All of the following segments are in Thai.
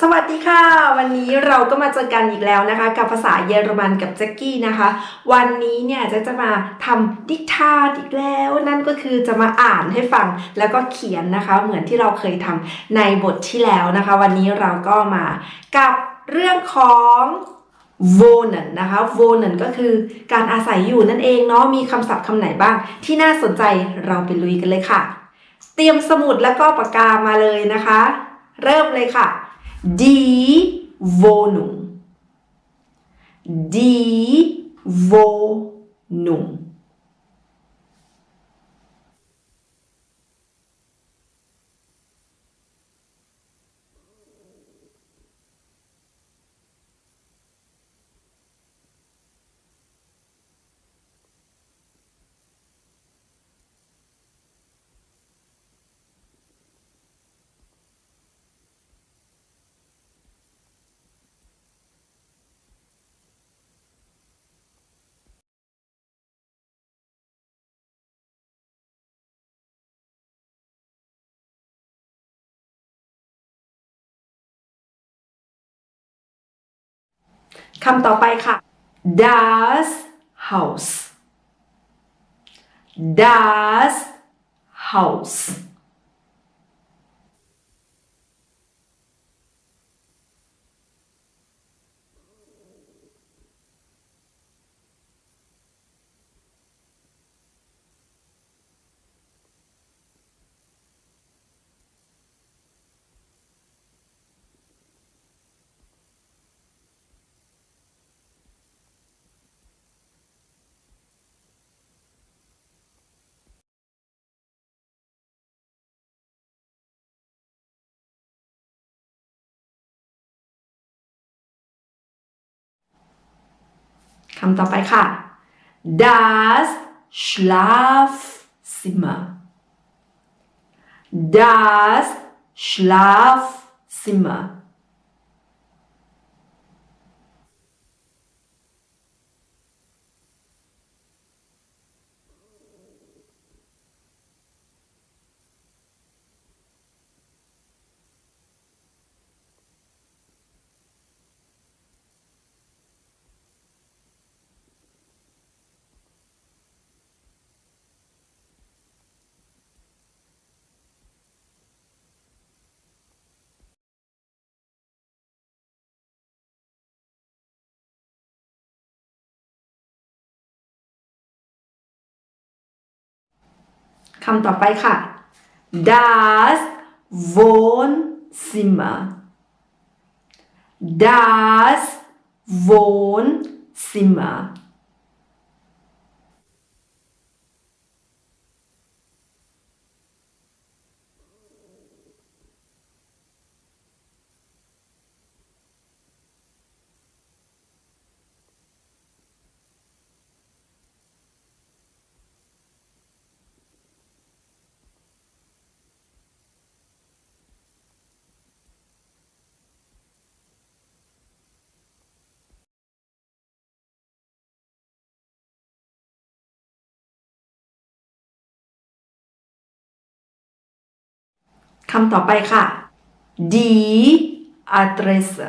สวัสดีค่ะ วันนี้เราก็มาเจอกันอีกแล้วนะคะ กับภาษาเยอรมันกับแจ็กกี้นะคะ วันนี้เนี่ยจะจะมาทำดิกทานอีกแล้ว นั่นก็คือจะมาอ่านให้ฟังแล้วก็เขียนนะคะ เหมือนที่เราเคยทำในบทที่แล้วนะคะ วันนี้เราก็มากับเรื่องของ wohnen นะคะ wohnen ก็คือการอาศัยอยู่นั่นเองเนาะมีคำศัพท์คำไหนบ้าง ที่น่าสนใจเราไปลุยกันเลยค่ะ เตรียมสมุดแล้วก็ปากกามาเลยนะคะ เริ่มเลยค่ะ Die Wohnung. Die Wohnung. คำต่อไปค่ะ das Haus das Haus คำต่อไปค่ะ das Schlafzimmer das Schlafzimmer คำต่อไปค่ะ das Wohnzimmer das Wohnzimmer คำต่อไปค่ะ die Adresse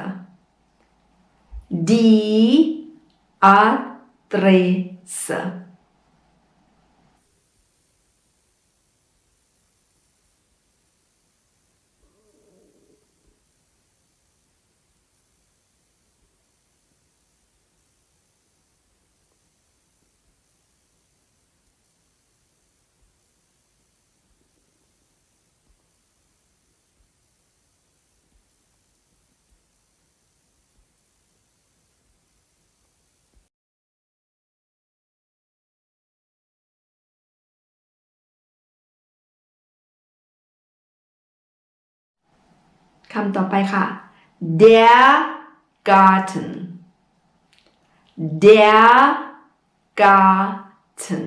die Adresse ำต่อไปค่ะ der Garten der Garten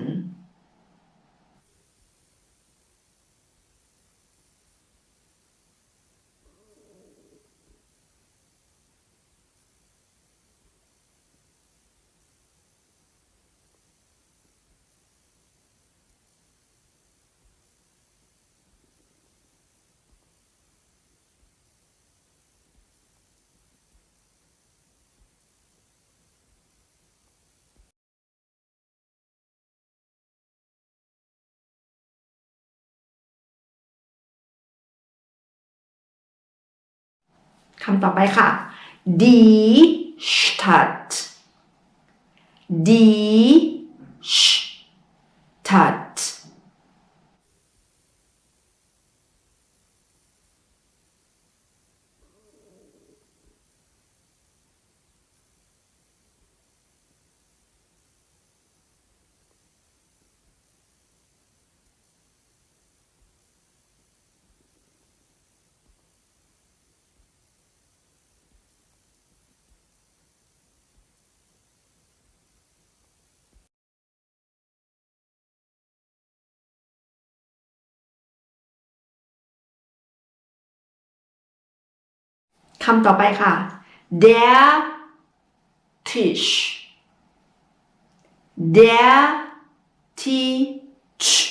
คำต่อไปค่ะ die Stadt die Stadt คำต่อไปค่ะ der Tisch der Tisch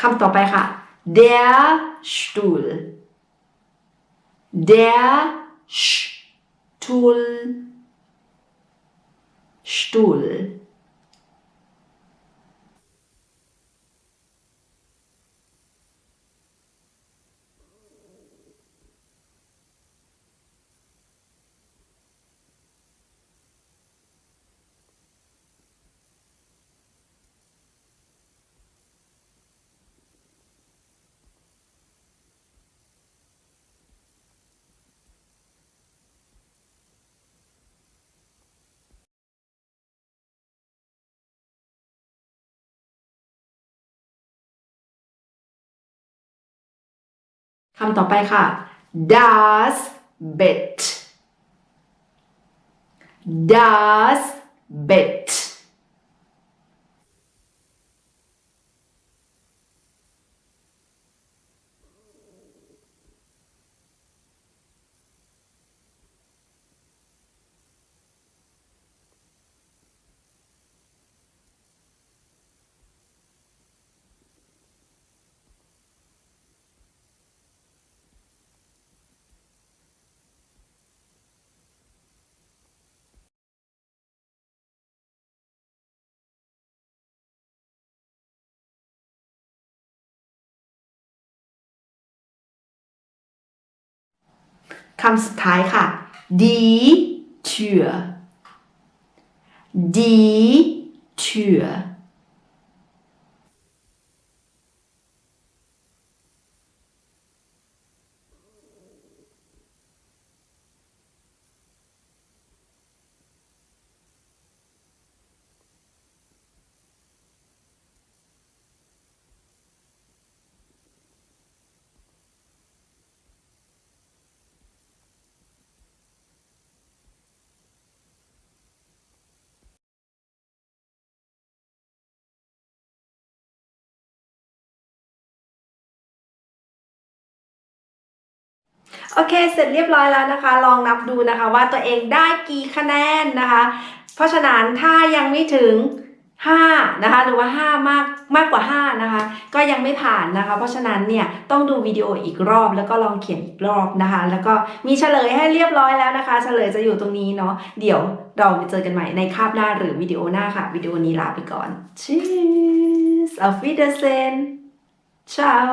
คำต่อไปค่ะ der Stuhl der Stuhl Stuhl คำต่อไปค่ะ das Bett das Bett คำสุดท้ายค่ะ die Tür die Tür โอเค เสร็จเรียบร้อยแล้วนะคะ ลองนับดูนะคะ ว่าตัวเองได้กี่คะแนนนะคะ เพราะฉะนั้นถ้ายังไม่ถึง5นะคะหรือว่า 5 มากมากกว่า 5 นะคะ ก็ยังไม่ผ่านนะคะ เพราะฉะนั้นเนี่ยต้องดูวิดีโออีกรอบแล้วก็ลองเขียนอีกรอบนะคะ แล้วก็มีเฉลยให้เรียบร้อยแล้วนะคะ เฉลยจะอยู่ตรงนี้เนาะเดี๋ยวเราไปเจอกันใหม่ในคาบหน้าหรือวิดีโอหน้าค่ะ วิดีโอนี้ลาไปก่อน Tschüss auf Wiedersehen ciao